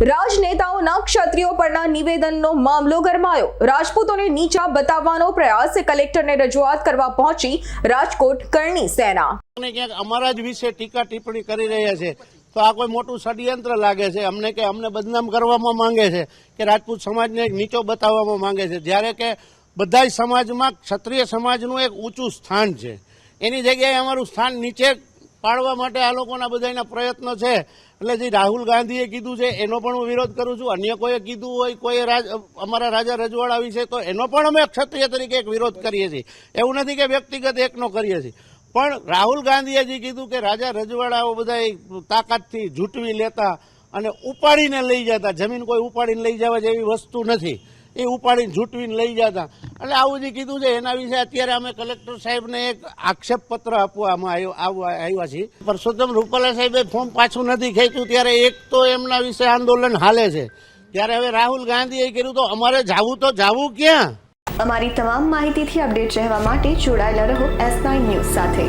રાજનેતાઓના ક્ષત્રિયો પરના નિવેદનનો મામલો ગરમાયો. રાજપૂતોને નીચા બતાવવાનો પ્રયાસ કલેક્ટરને રજૂઆત કરવા પહોંચી રાજકોટ કરણી સેના. ક્યાંક અમારા જ વિશે ટીકા ટિપ્પણી કરી રહ્યા છે. તો આ કોઈ મોટું ષડયંત્ર લાગે છે? અમને કે અમને બદનામ કરવામાં માંગે છે કે રાજપૂત સમાજને એક નીચો બતાવવામાં માંગે છે? જ્યારે કે બધા સમાજમાં ક્ષત્રિય સમાજનું એક ઊંચું સ્થાન છે. એની જગ્યાએ અમારું સ્થાન નીચે પાડવા માટે આ લોકોના બધાના પ્રયત્નો છે. એટલે જે રાહુલ ગાંધીએ કીધું છે, એનો પણ હું વિરોધ કરું છું. અન્ય કોઈએ કીધું હોય, કોઈએ રાજ અમારા રાજા રજવાડા વિશે તો એનો પણ અમે ક્ષત્રિય તરીકે એક વિરોધ કરીએ છીએ. એવું નથી કે વ્યક્તિગત એકનો કરીએ છીએ. પણ રાહુલ ગાંધીએ જે કીધું કે રાજા રજવાડાઓ બધા તાકાતથી ઝૂંટવી લેતા અને ઉપાડીને લઈ જતા. જમીન કોઈ ઉપાડીને લઈ જવા જેવી વસ્તુ નથી. એ ઉપાડીને ઝૂંટવીને લઈ જતા એટલે આવું જે કીધું છે. એના વિશે અત્યારે અમે કલેક્ટર સાહેબને એક આક્ષેપ પત્ર આપવામાં આવ્યો આવ્યા છીએ. પરસોત્તમ રૂપાલા સાહેબે ફોર્મ પાછું નથી ખેંચ્યું. ત્યારે એક તો એમના વિશે આંદોલન હાલે છે. ત્યારે હવે રાહુલ ગાંધીએ કર્યું તો અમારે જાવું તો જાવું ક્યાં? અમારી તમામ માહિતીથી અપડેટ રહેવા માટે જોડાયેલા રહો એસ નાઇન ન્યૂઝ સાથે.